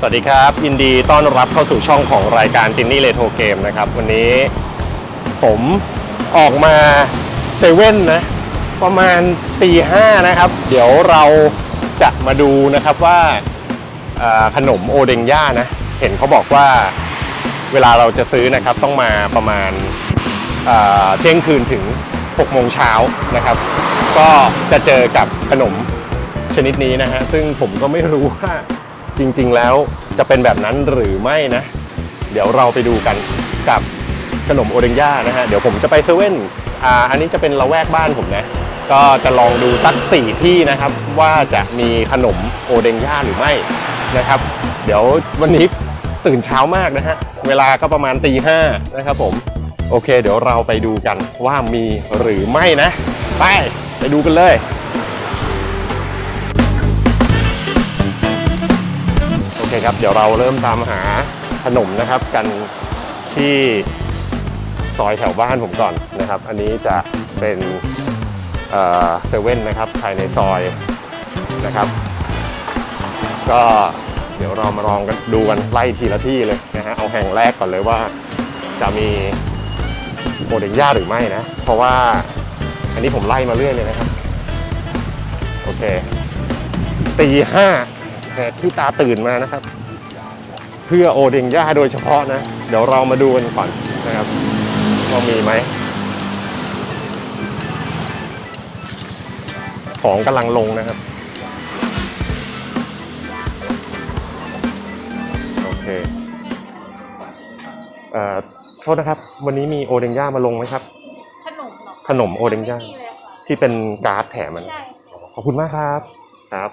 สวัสดีครับยินดีต้อนรับเข้าสู่ช่องของรายการจินนี่เลโทเกมนะครับ วันนี้ผมออกมาเซเว่นนะ ประมาณตีห้านะครับ เดี๋ยวเราจะมาดูนะครับว่าขนมโอเดงย่านะ เห็นเขาบอกว่าเวลาเราจะซื้อนะครับต้องมาประมาณเที่ยงคืนถึง6โมงเช้านะครับ ก็จะเจอกับขนมชนิดนี้นะฮะซึ่งผมก็ไม่รู้ว่า จริง ๆ แล้วจะเป็นแบบนั้นหรือไม่นะ เดี๋ยวเราไปดูกันกับขนมโอเดงย่านะฮะ เดี๋ยวผมจะไปเซเว่นอ่าอันนี้จะเป็นละแวกบ้านผมนะ ก็จะลองดูสักสี่ที่นะครับ ว่าจะมีขนมโอเดงย่าหรือไม่นะครับ เดี๋ยววันนี้ตื่นเช้ามากนะฮะ เวลาก็ประมาณตีห้านะครับผมโอเค เดี๋ยวเราไปดูกันว่ามีหรือไม่นะ ไป ไปดูกันเลย คครับ เดี๋ยวเราเริ่มตามหาขนมนะครับกันที่ซอยแถวบ้านผมก่อนนะครับ อันนี้จะเป็นเซเว่นนะครับภายในซอยนะครับ ก็เดี๋ยวเรามาลองกันดูกันไล่ทีละที่เลยนะฮะเอาแห่งแรกก่อนเลยว่าจะมีโมเดลย่าหรือไม่นะ เพราะว่าอันนี้ผมไล่มาเรื่อยเลยนะครับ โอเคตีห้า แหกที่ตาตื่นมานะครับ เพื่อโอเดงย่าโดยเฉพาะนะ เดี๋ยวเรามาดูกันก่อนนะครับว่ามีไหม ของกำลังลงนะครับ โอเคเอ่อโทษนะครับ วันนี้มีโอเดงย่ามาลงไหมครับ ขนมเหรอขนมโอเดงย่าไม่มีเลยค่ะที่เป็นการ์ดแถมมัน ใช่ ขอบคุณมากครับ ครับ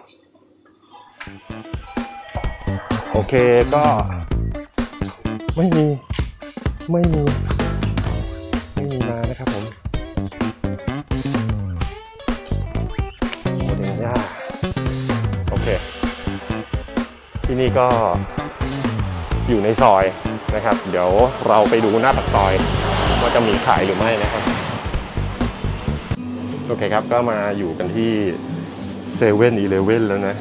โอเคก็ ไม่มี ไม่มี ไม่มีมานะครับผมโมเดลย่าโอเค ที่นี่ก็อยู่ในซอยนะครับ เดี๋ยวเราไปดูหน้าปากซอย ว่าจะมีขายหรือไม่นะครับ โอเคครับก็มาอยู่กันที่เซเว่นอีเลเว่นแล้วนะ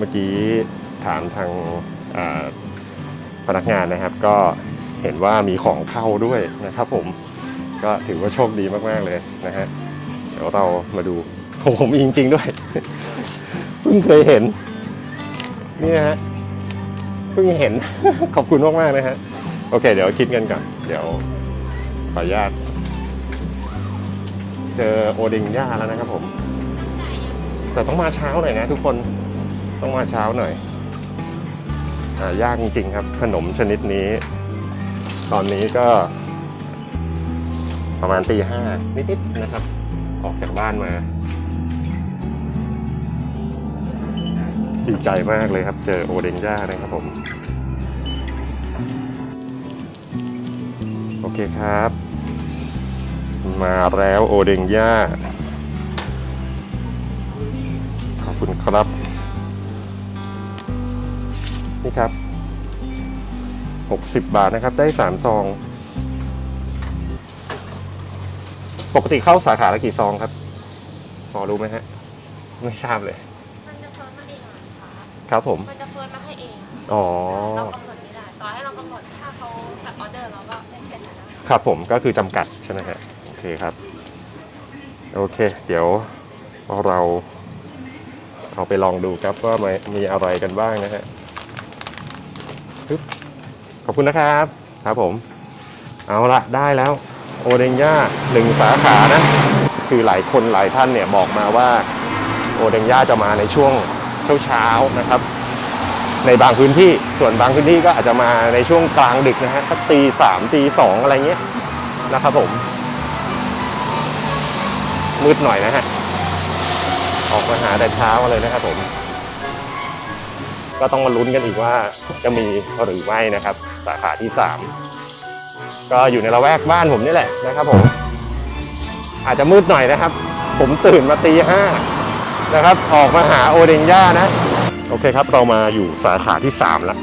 เมื่อกี้ถามทางพนักงานนะครับ ก็เห็นว่ามีของเข้าด้วยนะครับ ผมก็ถือว่าโชคดีมากๆเลยนะฮะเดี๋ยวเรามาดูโอ้โหมีจริง ๆด้วยเพิ่งเคยเห็นนี่นะฮะเพิ่งเห็นขอบคุณมากๆนะฮะโอเค เดี๋ยวคิดกันก่อนเดี๋ยวขออนุญาตเจอโอเดงย่าแล้วนะครับผม แต่ต้องมาเช้าหน่อยนะทุกคน ต้องมาเช้าหน่อยหายากจริงๆครับ ขนมชนิดนี้ ตอนนี้ก็ ประมาณตีห้านิดๆนะครับ ออกจากบ้านมา ดีใจมากเลยครับ เจอโอเดงย่านะครับผม โอเคครับ มาแล้วโอเดงย่าขอบคุณครับ 60 บาทนะครับ ได้ 3 ซอง ปกติเข้าสาขาละกี่ซองครับพอรู้ไหมฮะ ไม่ทราบเลย มันจะเฟิร์นมาเองเหรอคะครับผม มันจะเฟิร์นมาให้เองอ๋อ เรากำหนดไม่ได้ต่อให้เรากำหนดถ้าเขาตัดออเดอร์เราก็เล่นเป็นนะครับผมก็คือจำกัดใช่ไหมฮะ โอเคครับ โอเค เดี๋ยวเราเอาไปลองดูครับว่ามีมีอะไรกันบ้างนะฮะปึ๊บข อบคุณนะครับครับผม เอาละได้แล้วโอเดงย่าหนึ่งสาขานะ คือหลายคนหลายท่านเนี่ยบอกมาว่าโอเดงย่าจะมาในช่วงเช้าๆนะครับ ในบางพื้นที่ส่วนบางพื้นที่ก็อาจจะมาในช่วงกลางดึกนะฮะสักตีสามตีสองอะไรเงี้ยนะครับผม มืดหน่อยนะฮะออกมาหาแต่เช้าเลยนะครับผม ก็ต้องมาลุ้นกันอีกว่าจะมีหรือไม่นะครับ สาขาที่สามก็อยู่ในละแวกบ้านผมนี่แหละนะครับผม อาจจะมืดหน่อยนะครับ ผมตื่นมาตีห้านะครับ ออกมาหาโอเดงย่านะ โอเคครับ เรามาอยู่สาขาที่3แล้ว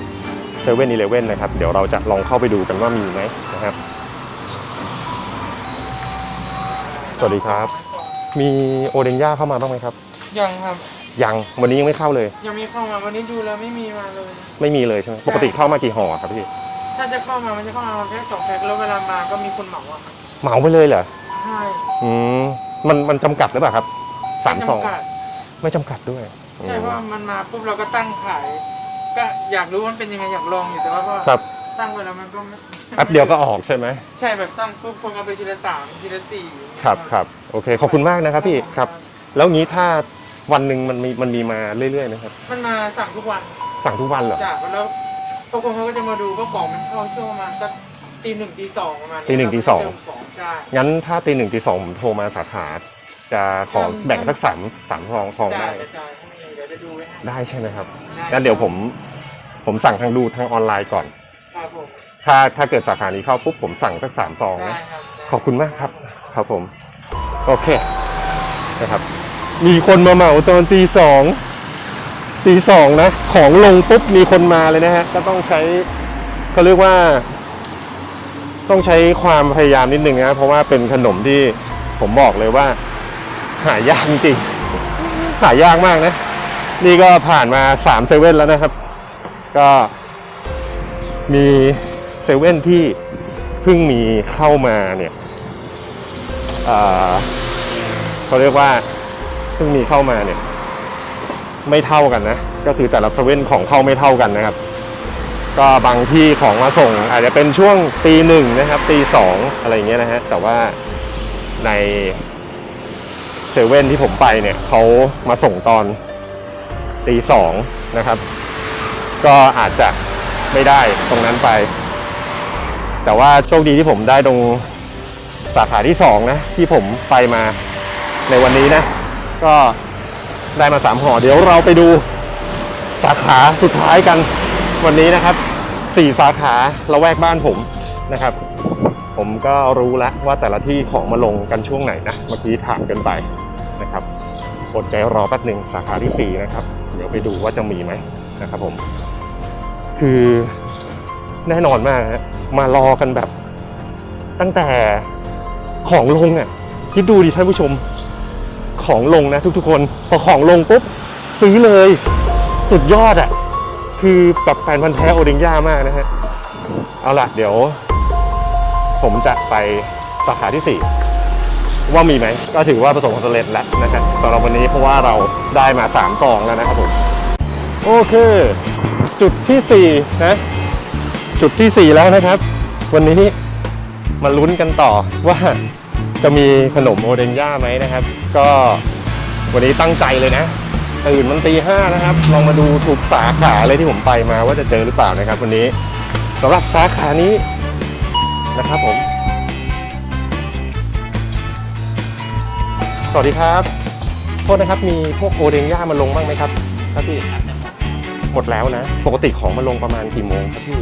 เซเว่นอีเลเว่นนะครับ เดี๋ยวเราจะลองเข้าไปดูกันว่ามีไหมนะครับ สวัสดีครับ มีโอเดงย่าเข้ามาบ้างไหมครับ ยังครับ ยังวันนี้ยังไม่เข้าเลย ยังมีเข้ามาวันนี้ดูแล้วไม่มีมาเลย ไม่มีเลยใช่ไหมปกติเข้ามากี่ห่อครับพี่ ถ้าจะเข้ามามันจะเข้ามาแค่สองแพ็คแล้วเวลามาก็มีคนเหมาอะครับเหมาไปเลยเหรอใช่อืมมันมันจำกัดหรือเปล่าครับสามซองจำกัดไม่จำกัดด้วยใช่เพราะว่ามันมาปุ๊บเราก็ตั้งขาย ก็อยากรู้ว่ามันเป็นยังไงอยากลองอยู่แต่ว่าก็ครับตั้งไปแล้วมันก็ไม่แป๊บเดียวก็ออกใช่ไหมใช่แบบตั้งปุ๊บคนเอาไปทีละสามทีละสี่ครับครับโอเค ขอบคุณมากนะครับพี่ครับ แล้วงี้ถ้า วันหนึ่งมันมีมันมีมาเรื่อยๆนะครับ มันมาสั่งทุกวันสั่งทุกวันเหรอ จากแล้วพวกคนเขาก็จะมาดูว่าของมันเข้าช่วงประมาณสักตีหนึ่งตีสองประมาณตีหนึ่งตีสองเติมของใช่งั้นถ้าตีหนึ่งตีสองผมโทรมาสาขา จะขอแบ่งสักสามสามซองซองจ่าได้ยกระจายให้เดี๋ยวจะดูไว้ให้ได้ใช่ไหมครับได้งั้นเดี๋ยวผมผมสั่งทางดูทางออนไลน์ก่อน ครับผมถ้าถ้าเกิดสาขานี้เข้าปุ๊บผมสั่งสักสามซองได้นะ ครับขอบคุณมากครับ ครับผม โอเคนะครับ มีคนมาเหมาตอนตีสองตีสองนะ ของลงปุ๊บมีคนมาเลยนะฮะ ก็ต้องใช้เขาเรียกว่า ต้องใช้ความพยายามนิดนึงนะเพราะว่าเป็นขนมที่ผมบอกเลยว่า หายากจริงหายากมากนะ นี่ก็ผ่านมาสามเซเว่นแล้วนะครับ ก็มีเซเว่นที่เพิ่งมีเข้ามาเนี่ยอ่อเขาเรียกว่า เพิ่งมีเข้ามาเนี่ย ไม่เท่ากันนะ ก็คือแต่ละเซเว่นของเข้าไม่เท่ากันนะครับ ก็บางที่ของมาส่ง อาจจะเป็นช่วงตีหนึ่งนะครับตีสองอะไรอย่างเงี้ยนะฮะแต่ว่าในเซเว่นที่ผมไปเนี่ยเขามาส่งตอนตีสองนะครับ ก็อาจจะไม่ได้ตรงนั้นไป แต่ว่าโชคดีที่ผมได้ตรงสาขาที่สองนะ ที่ผมไปมาในวันนี้นะ ก็ได้มาสามห่อเดี๋ยวเราไปดูสาขาสุดท้ายกันวันนี้นะครับสี่สาขาละแวกบ้านผมนะครับ ผมก็รู้แล้วว่าแต่ละที่ของมาลงกันช่วงไหนนะ เมื่อกี้ถามกันไปนะครับอดใจรอแป๊บหนึ่งสาขาที่สี่นะครับ เดี๋ยวไปดูว่าจะมีไหมนะครับผม คือแน่นอนมากฮะมารอกันแบบ ตั้งแต่ของลงอะคิดดูดิท่านผู้ชม ของลงนะทุกๆคน พอของลงปุ๊บซื้อเลย สุดยอดอะ คือแบบแฟนพันธ์แท้โอเดงย่ามากนะฮะ เอาล่ะ เดี๋ยว ผมจะไปสาขาที่ 4 ว่ามีไหม ก็ถือว่าประสบความสำเร็จแล้วนะฮะสำหรับวันนี้เพราะว่าเราได้มา3ซองแล้วนะครับผม โอเค จุดทีสี่4 นะ จุดทีสี่ 4 แล้วนะครับ วันนี้มาลุ้นกันต่อว่า จะมีขนมโอเดนย่าไหมนะครับ ก็วันนี้ตั้งใจเลยนะตื่นมันตีห้านะครับ ลองมาดูทุกสาขาเลยที่ผมไปมาว่าจะเจอหรือเปล่านะครับ วันนี้สำหรับสาขานี้นะครับผม สวัสดีครับ โทษนะครับมีพวกโอเดงย่ามาลงบ้างไหมครับครับพี่หมดแล้วนะ ปกติของมาลงประมาณกี่โมงครับพี่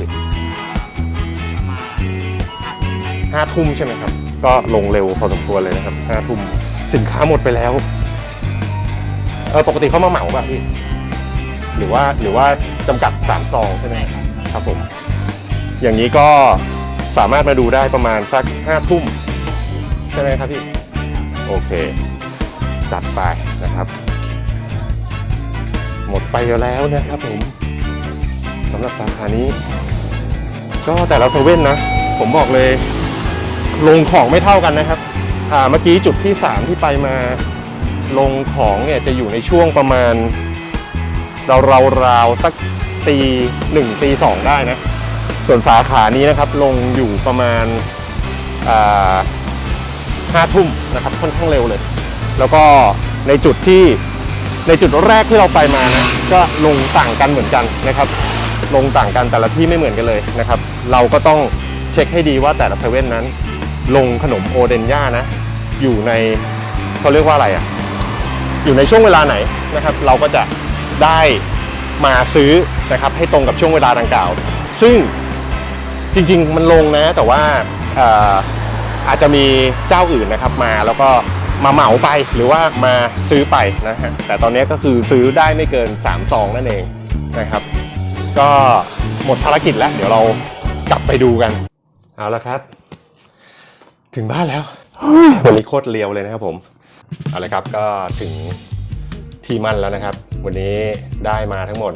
ห้าทุ่มใช่ไหมครับ ก็ลงเร็วพอสมควรเลยนะครับห้าทุ่มสินค้าหมดไปแล้ว เออปกติเขามาเหมาป่ะพี่ หรือว่าหรือว่าจำกัดสามซองใช่ไหมครับผม อย่างนี้ก็สามารถมาดูได้ประมาณสักห้าทุ่มใช่ไหมครับพี่ โอเค จัดไปนะครับ หมดไปแล้วนะครับผมสำหรับสาขานี้ ก็แต่ละเซเว่นนะ ผมบอกเลย ลงของไม่เท่ากันนะครับอ่าเมื่อกี้จุดที่ 3 ที่ไปมา ลงของเนี่ยจะอยู่ในช่วงประมาณเราเราราวๆสักตีหนึ่งตีสองได้นะ ส่วนสาขานี้นะครับลงอยู่ประมาณาห้าทุ่มนะครับค่อนข้างเร็วเลย แล้วก็ในจุดที่ในจุดแรกที่เราไปมานะก็ลงต่างกันเหมือนกันนะครับ ลงต่างกันแต่ละที่ไม่เหมือนกันเลยนะครับ เราก็ต้องเช็คให้ดีว่าแต่ละเซเว่นนั้น ลงขนมโอเดนย่านะ อยู่ในเขาเรียกว่าอะไรอะ่ะ อยู่ในช่วงเวลาไหนนะครับ เราก็จะได้มาซื้อนะครับให้ตรงกับช่วงเวลาดังกล่าว ซึ่งจริงๆมันลงนะแต่ว่าเอ่ออาจจะมีเจ้าอื่นนะครับมาแล้วก็มาเหมาไปหรือว่ามาซื้อไปนะฮะแต่ตอนนี้ก็คือซื้อได้ไม่เกิน3ซองนั่นเองนะครับ ก็หมดภารกิจแล้ว เดี๋ยวเรากลับไปดูกัน เอาละครับ ถึงบ้านแล้ว วันนี้โคตรเลียวเลยนะครับผมเอาละครับก็ถึงที่มั่นแล้วนะครับ วันนี้ได้มาทั้งหมด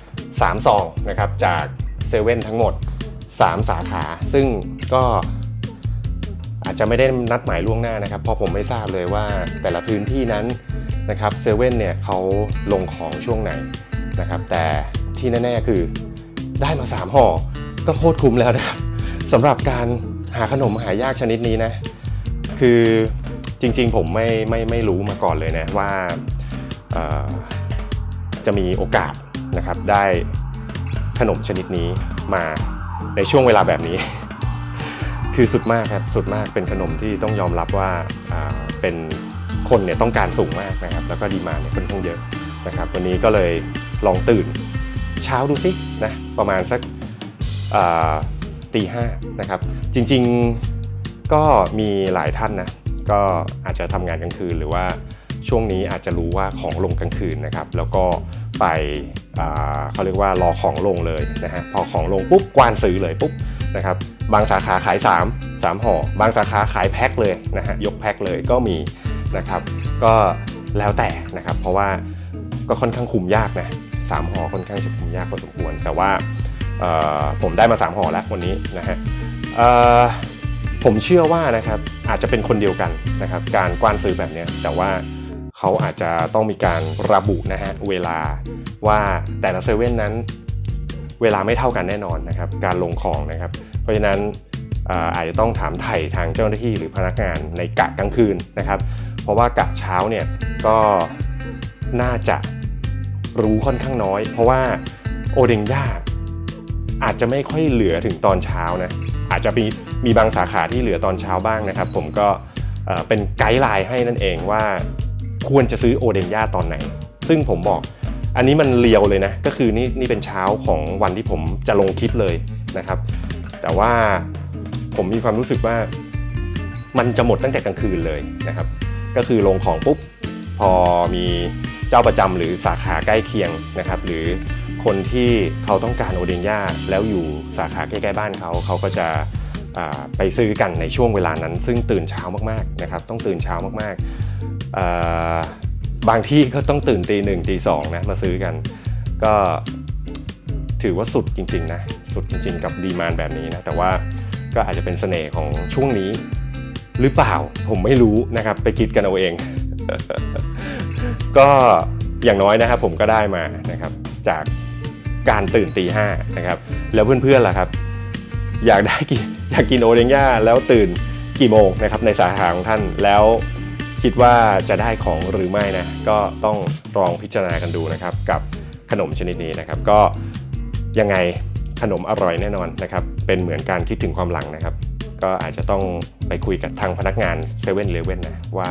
3ซองนะครับจากเซเว่นทั้งหมด 3 สาขา ซึ่งก็อาจจะไม่ได้นัดหมายล่วงหน้านะครับ เพราะผมไม่ทราบเลยว่าแต่ละพื้นที่นั้นนะครับเซเว่นเนี่ยเขาลงของช่วงไหนนะครับ แต่ที่แน่ ๆ คือได้มา 3ห่อก็โคตรคุ้มแล้วนะครับสำหรับการ หาขนมหายากชนิดนี้นะ คือจริงๆ ผมไม่ไม่ไม่รู้มาก่อนเลยนะว่าจะมีโอกาสนะครับได้ขนมชนิดนี้มาในช่วงเวลาแบบนี้ คือสุดมากครับสุดมากเป็นขนมที่ต้องยอมรับว่าเป็นคนเนี่ยต้องการสูงมากนะครับ แล้วก็ดีมาเนี่ยค่อนข้างเยอะนะครับ วันนี้ก็เลยลองตื่นเช้าดูสินะประมาณสัก ตีห้านะครับ จริงๆก็มีหลายท่านนะก็อาจจะทำงานกลางคืนหรือว่าช่วงนี้อาจจะรู้ว่าของลงกลางคืนนะครับ แล้วก็ไปเขาเรียกว่ารอของลงเลยนะฮะพอของลงปุ๊บกวานซื้อเลยปุ๊บนะครับบางสาขาขาย 3 3ห่อบางสาขาขายแพ็คเลยนะฮะยกแพ็คเลยก็มีนะครับ ก็แล้วแต่นะครับ เพราะว่าก็ค่อนข้างคุมยากนะสามห่อค่อนข้างจะคุมยากพอสมควร แต่ว่า ผมได้มา3ห่อแล้ววันนี้นะฮะผมเชื่อว่านะครับอาจจะเป็นคนเดียวกันนะครับการกว้านซื้อแบบนี้แต่ว่าเขาอาจจะต้องมีการระบุนะฮะเวลาว่าแต่ละเซเว่นนั้นเวลาไม่เท่ากันแน่นอนนะครับการลงของนะครับ เพราะฉะนั้นอาอาจจะต้องถามไถ่ทางเจ้าหน้าที่หรือพนักงานในกะกลางคืนนะครับ เพราะว่ากะเช้าเนี่ยก็น่าจะรู้ค่อนข้างน้อย เพราะว่าโอเดงย่า อาจจะไม่ค่อยเหลือถึงตอนเช้านะ อาจจะมีมีบางสาขาที่เหลือตอนเช้าบ้างนะครับ ผมก็เป็นไกด์ไลน์ให้นั่นเองว่าควรจะซื้อโอเดงย่าตอนไหน ซึ่งผมบอกอันนี้มันเลียวเลยนะ ก็คือนี่นี่เป็นเช้าของวันที่ผมจะลงคลิปเลยนะครับ แต่ว่าผมมีความรู้สึกว่ามันจะหมดตั้งแต่กลางคืนเลยนะครับ ก็คือลงของปุ๊บพอมี เจ้าประจำหรือสาขาใกล้เคียงนะครับ หรือคนที่เขาต้องการโอเดนย่าแล้วอยู่สาขาใกล้ๆบ้านเขาเขาก็จะไปซื้อกันในช่วงเวลานั้น ซึ่งตื่นเช้ามากๆนะครับ ต้องตื่นเช้ามากๆบางที่ก็ต้องตื่นตีหนึ่งตีสองนะมาซื้อกัน ก็ถือว่าสุดจริงๆนะสุดจริง ๆ กับดีมานแบบนี้นะแต่ว่าก็อาจจะเป็นเสน่ห์ของช่วงนี้ หรือเปล่าผมไม่รู้นะครับ ไปคิดกันเอาเอง ก็อย่างน้อยนะครับผมก็ได้มานะครับจากการตื่นตีห้านะครับแล้วเพื่อนๆล่ะครับ อยากได้กินอยากกินโอเดงย่าแล้วตื่นกี่โมงนะครับในสาขาของท่านแล้วคิดว่าจะได้ของหรือไม่นะก็ต้องลองพิจารณากันดูนะครับ กับขนมชนิดนี้นะครับ ก็ยังไงขนมอร่อยแน่นอนนะครับ เป็นเหมือนการคิดถึงความหลังนะครับ ก็อาจจะต้องไปคุยกับทางพนักงาน7 e เ e ่ e อนะว่า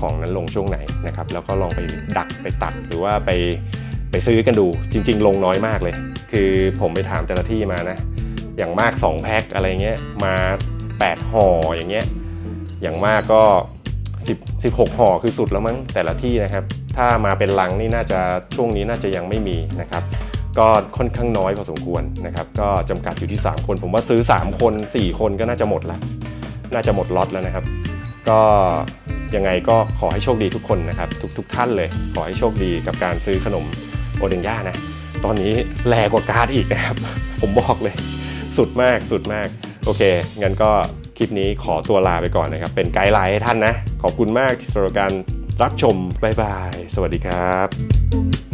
ของนั้นลงช่วงไหนนะครับแล้วก็ลองไปดักไปตัดหรือว่าไปไปซื้อกันดูจริง ๆ ลงน้อยมากเลย คือผมไปถามเจ้าหน้าที่มานะ อย่างมาก 2 แพ็คอะไรเงี้ยมา 8ห่ออย่างเงี้ยอย่างมากก็10 16ห่อคือสุดแล้วมั้งแต่ละที่นะครับ ถ้ามาเป็นลังนี่น่าจะช่วงนี้น่าจะยังไม่มีนะครับ ก็ค่อนข้างน้อยพอสมควรนะครับ ก็จำกัดอยู่ที่ 3 คน ผมว่าซื้อ 3 คน 4 คนก็น่าจะหมดละน่าจะหมดล็อตแล้วนะครับ ก็ ยังไงก็ขอให้โชคดีทุกคนนะครับทุกทุกท่านเลย ขอให้โชคดีกับการซื้อขนมโอเดงย่านะ ตอนนี้แรงกว่าการ์ดอีกนะครับ ผมบอกเลย สุดมากสุดมาก โอเค งั้นก็คลิปนี้ขอตัวลาไปก่อนนะครับ เป็นไกด์ไลน์ให้ท่านนะ ขอบคุณมากสำหรับการรับชม บ๊ายบาย สวัสดีครับ